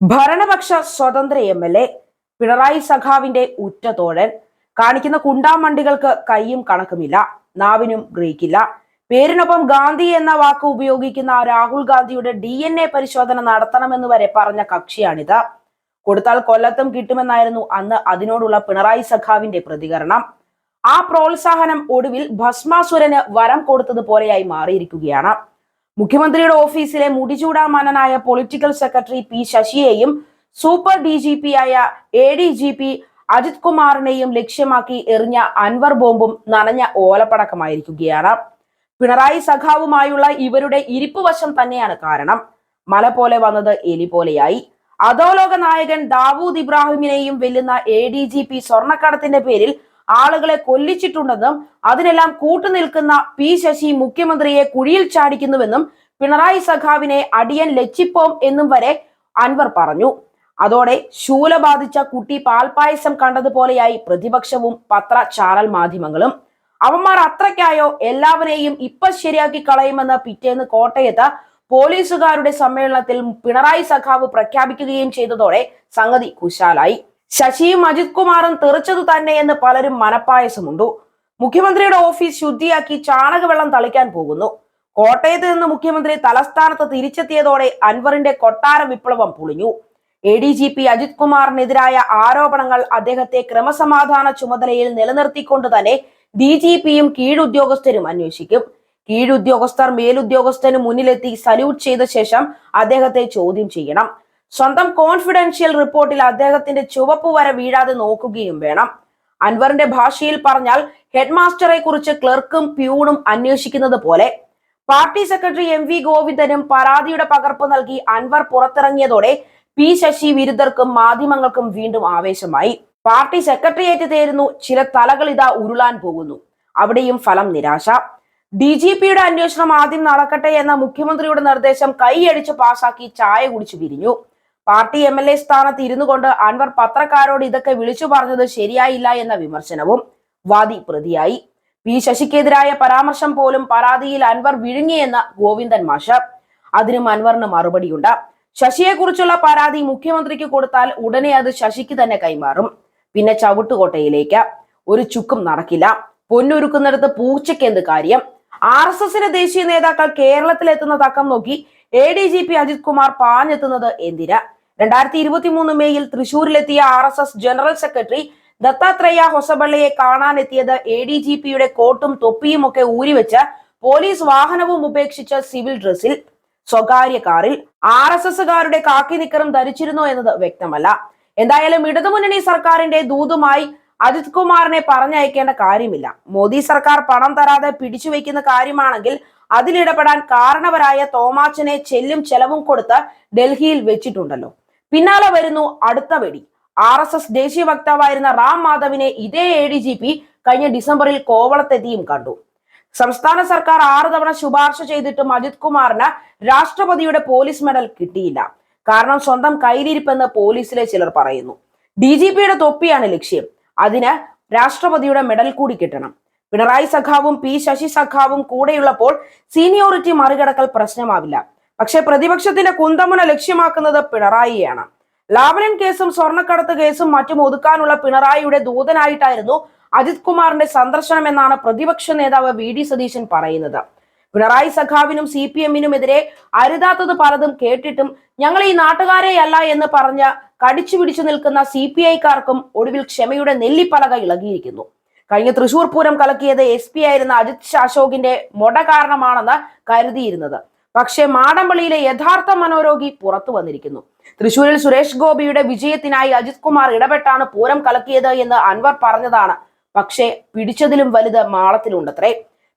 ഭരണപക്ഷ സ്വതന്ത്ര M L A Pinarayi സഖാവിന്റെ ഉറ്റതോഴൻ. കാണിക്കുന്ന കുണ്ടാമണ്ടികൾക്ക് കൈയും കണക്കുമില്ല നാവിനും ഗ്രഹിക്കില്ല പേരിനൊപ്പം ഗാന്ധി എന്ന വാക്ക് ഉപയോഗിക്കുന്ന രാഹുൽ ഗാന്ധിയുടെ ഡി എൻ എ പരിശോധന നടത്തണമെന്ന് വരെ പറഞ്ഞ കക്ഷിയാണിത്. കൊടുത്താൽ കൊല്ലത്തും കിട്ടുമെന്നായിരുന്നു അന്ന് അതിനോടുള്ള പിണറായി സഖാവിന്റെ പ്രതികരണം. ആ പ്രോത്സാഹനം ഒടുവിൽ ഭസ്മാസുരന് വരം കൊടുത്തതുപോലെയായി മാറിയിരിക്കുകയാണ്. മുഖ്യമന്ത്രിയുടെ ഓഫീസിലെ മുടിചൂടാമാനനായ പൊളിറ്റിക്കൽ സെക്രട്ടറി പി ശശിയെയും സൂപ്പർ ഡി ജി പി ആയ A D G P Ajith കുമാറിനെയും ലക്ഷ്യമാക്കി എറിഞ്ഞ അൻവർ ബോംബും നനഞ്ഞ ഓലപ്പടക്കമായിരിക്കുകയാണ്. പിണറായി സഖാവുമായുള്ള ഇവരുടെ ഇരിപ്പ് വശം തന്നെയാണ് കാരണം. മല പോലെ വന്നത് എലി പോലെയായി. അധോലോക നായകൻ ദാവൂദ് ഇബ്രാഹിമിനെയും വെല്ലുന്ന എ ഡി ജി പി സ്വർണക്കടത്തിന്റെ പേരിൽ ആളുകളെ കൊല്ലിച്ചിട്ടുണ്ടെന്നും അതിനെല്ലാം കൂട്ടുനിൽക്കുന്ന പി ശശി മുഖ്യമന്ത്രിയെ കുഴിയിൽ ചാടിക്കുന്നുവെന്നും പിണറായി സഖാവിനെ അടിയൻ ലച്ചിപ്പോം എന്നും വരെ അൻവർ പറഞ്ഞു. അതോടെ ശൂല ബാധിച്ച കുട്ടി പാൽപായസം കണ്ടതുപോലെയായി പ്രതിപക്ഷവും പത്ര ചാനൽ മാധ്യമങ്ങളും. അവന്മാർ അത്രയ്ക്കായോ എല്ലാവരെയും ഇപ്പൊ ശരിയാക്കി കളയുമെന്ന് പിറ്റേന്ന് കോട്ടയത്ത് പോലീസുകാരുടെ സമ്മേളനത്തിൽ പിണറായി സഖാവ് പ്രഖ്യാപിക്കുകയും ചെയ്തതോടെ സംഗതി കുശാലായി. ശശിയും അജിത് കുമാറും തെറിച്ചതു തന്നെയെന്ന് പലരും മനപ്പായസമുണ്ടു. മുഖ്യമന്ത്രിയുടെ ഓഫീസ് ശുദ്ധിയാക്കി ചാണകവെള്ളം തളിക്കാൻ പോകുന്നു. കോട്ടയത്ത് നിന്ന് മുഖ്യമന്ത്രി തലസ്ഥാനത്ത് തിരിച്ചെത്തിയതോടെ അൻവറിന്റെ കൊട്ടാര വിപ്ലവം പൊളിഞ്ഞു. A D G P Ajith കുമാറിനെതിരായ ആരോപണങ്ങൾ അദ്ദേഹത്തെ ക്രമസമാധാന ചുമതലയിൽ നിലനിർത്തിക്കൊണ്ട് തന്നെ ഡി ജി പിയും കീഴുദ്യോഗസ്ഥരും അന്വേഷിക്കും. കീഴുദ്യോഗസ്ഥർ മേലുദ്യോഗസ്ഥന് മുന്നിലെത്തി സല്യൂട്ട് ചെയ്ത ശേഷം അദ്ദേഹത്തെ ചോദ്യം ചെയ്യണം. സ്വന്തം കോൺഫിഡൻഷ്യൽ റിപ്പോർട്ടിൽ അദ്ദേഹത്തിന്റെ ചുവപ്പ് വരെ വീഴാതെ നോക്കുകയും വേണം. അൻവറിന്റെ ഭാഷയിൽ പറഞ്ഞാൽ ഹെഡ് മാസ്റ്ററെ കുറിച്ച് ക്ലർക്കും പ്യൂണും അന്വേഷിക്കുന്നത് പോലെ. പാർട്ടി സെക്രട്ടറി എം വി ഗോവിന്ദനും പരാതിയുടെ പകർപ്പ് നൽകി അൻവർ പുറത്തിറങ്ങിയതോടെ പി ശശി വിരുദ്ധർക്കും മാധ്യമങ്ങൾക്കും വീണ്ടും ആവേശമായി. പാർട്ടി സെക്രട്ടേറിയറ്റ് തേരുന്നു ചില തലകൾ ഇതാ ഉരുളാൻ പോകുന്നു. അവിടെയും ഫലം നിരാശ. ഡി ജി പിയുടെ അന്വേഷണം ആദ്യം നടക്കട്ടെ എന്ന മുഖ്യമന്ത്രിയുടെ നിർദ്ദേശം കൈയടിച്ച് പാസാക്കി ചായ കുടിച്ചു പിരിഞ്ഞു പാർട്ടി എം എൽ എ സ്ഥാനത്ത് ഇരുന്നു കൊണ്ട് അൻവർ പത്രക്കാരോട് ഇതൊക്കെ വിളിച്ചു പറഞ്ഞത് ശരിയായില്ല എന്ന വിമർശനവും വാദി പ്രതിയായി. പി ശശിക്കെതിരായ പരാമർശം പോലും പരാതിയിൽ അൻവർ വിഴുങ്ങിയെന്ന ഗോവിന്ദൻ മാഷ്. അതിനും അൻവറിന് മറുപടിയുണ്ട്. ശശിയെക്കുറിച്ചുള്ള പരാതി മുഖ്യമന്ത്രിക്ക് കൊടുത്താൽ ഉടനെ അത് ശശിക്ക് തന്നെ കൈമാറും. പിന്നെ ചവിട്ടുകോട്ടയിലേക്ക്. ഒരു ചുക്കും നടക്കില്ല. പൊന്നൊരുക്കുന്നിടത്ത് പൂച്ചയ്ക്ക് എന്ത് കാര്യം? ആർ എസ് എസിന്റെ ദേശീയ നേതാക്കൾ കേരളത്തിലെത്തുന്ന തക്കം നോക്കി A D G P Ajith Kumar പാഞ്ഞെത്തുന്നത് എന്തിന്? രണ്ടായിരത്തി ഇരുപത്തി മൂന്ന് മെയ്യിൽ തൃശൂരിലെത്തിയ R S S general secretary Dattatreya ഹൊസബള്ളയെ കാണാനെത്തിയത് എ ഡി ജി പിയുടെ കോട്ടും തൊപ്പിയും ഒക്കെ ഊരിവെച്ച് പോലീസ് വാഹനവും ഉപേക്ഷിച്ച സിവിൽ ഡ്രസ്സിൽ സ്വകാര്യ കാറിൽ ആർ എസ് എസുകാരുടെ കാക്കി നിക്കറും ധരിച്ചിരുന്നു എന്നത് വ്യക്തമല്ല. എന്തായാലും ഇടതുമുന്നണി സർക്കാരിന്റെ ദൂതുമായി അജിത് കുമാറിനെ പറഞ്ഞയക്കേണ്ട കാര്യമില്ല. മോദി സർക്കാർ പണം തരാതെ പിടിച്ചു വെക്കുന്ന കാര്യമാണെങ്കിൽ അതിലിടപെടാൻ കാരണവരായ തോമാച്ചനെ ചെല്ലും ചെലവും കൊടുത്ത് ഡൽഹിയിൽ വെച്ചിട്ടുണ്ടല്ലോ. പിന്നാലെ വരുന്നു അടുത്ത വെടി. ആർ എസ് എസ് ദേശീയ വക്താവായിരുന്ന റാം മാധവിനെ ഇതേ എ ഡി ജി പി കഴിഞ്ഞ ഡിസംബറിൽ കോവളത്തെത്തിയും കണ്ടു. സംസ്ഥാന സർക്കാർ ആറ് തവണ ശുപാർശ ചെയ്തിട്ടും അജിത് കുമാറിന് രാഷ്ട്രപതിയുടെ പോലീസ് മെഡൽ കിട്ടിയില്ല. കാരണം സ്വന്തം കയ്യിലിരിപ്പെന്ന് പോലീസിലെ ചിലർ പറയുന്നു. ഡി ജി പിയുടെ തൊപ്പിയാണ് ലക്ഷ്യം. അതിന് രാഷ്ട്രപതിയുടെ മെഡൽ കൂടി കിട്ടണം. പിണറായി സഖാവും പി ശശി സഖാവും കൂടെയുള്ളപ്പോൾ സീനിയോറിറ്റി മറികടക്കൽ പ്രശ്നമാവില്ല. പക്ഷെ പ്രതിപക്ഷത്തിന്റെ കുന്തമുന ലക്ഷ്യമാക്കുന്നത് പിണറായിയാണ്. ലാവനൻ കേസും സ്വർണക്കടത്ത് കേസും മറ്റും ഒതുക്കാനുള്ള പിണറായിയുടെ ദൂതനായിട്ടായിരുന്നു അജിത് കുമാറിന്റെ സന്ദർശനം എന്നാണ് പ്രതിപക്ഷ നേതാവ് വി ഡി സതീശൻ പറയുന്നത്. പിണറായി സഖാവിനും സി പി എമ്മിനും എതിരെ അരുതാത്തത് പലതും കേട്ടിട്ടും ഞങ്ങൾ ഈ നാട്ടുകാരെയല്ല എന്ന് പറഞ്ഞ് കടിച്ചു പിടിച്ചു നിൽക്കുന്ന സി പി ഐക്കാർക്കും ഒടുവിൽ ക്ഷമയുടെ നെല്ലിപ്പലക ഇളകിയിരിക്കുന്നു. കഴിഞ്ഞ തൃശൂർ പൂരം കലക്കിയത് എസ് പി ആയിരുന്ന അജിത് അശോകിന്റെ മൊട കാരണമാണെന്ന് കരുതിയിരുന്നത്. പക്ഷേ മാടമ്പള്ളിയിലെ യഥാർത്ഥ മനോരോഗി പുറത്തു വന്നിരിക്കുന്നു. തൃശൂരിൽ സുരേഷ് ഗോപിയുടെ വിജയത്തിനായി അജിത് കുമാർ ഇടപെട്ടാണ് പൂരം കലക്കിയത് എന്ന് അൻവർ പറഞ്ഞതാണ്. പക്ഷേ പിടിച്ചതിലും വലുത് മാളത്തിലുണ്ടത്രേ.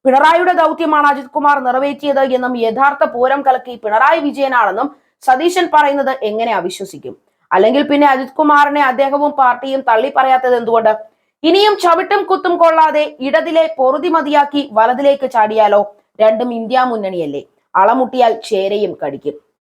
പിണറായിയുടെ ദൗത്യമാണ് അജിത് കുമാർ നിറവേറ്റിയത് എന്നും യഥാർത്ഥ പൂരം കലക്കി പിണറായി വിജയനാണെന്നും സതീശൻ പറയുന്നത് എങ്ങനെ അവിശ്വസിക്കും? അല്ലെങ്കിൽ പിന്നെ അജിത് കുമാറിനെ അദ്ദേഹവും പാർട്ടിയും തള്ളി പറയാത്തത് എന്തുകൊണ്ട്? ഇനിയും ചവിട്ടും കുത്തും കൊള്ളാതെ ഇടതിലെ പൊറുതി മതിയാക്കി വലതിലേക്ക് ചാടിയാലോ? രണ്ടും ഇന്ത്യ മുന്നണിയല്ലേ? അളമുട്ടിയാൽ ചേരയും കടിക്കും.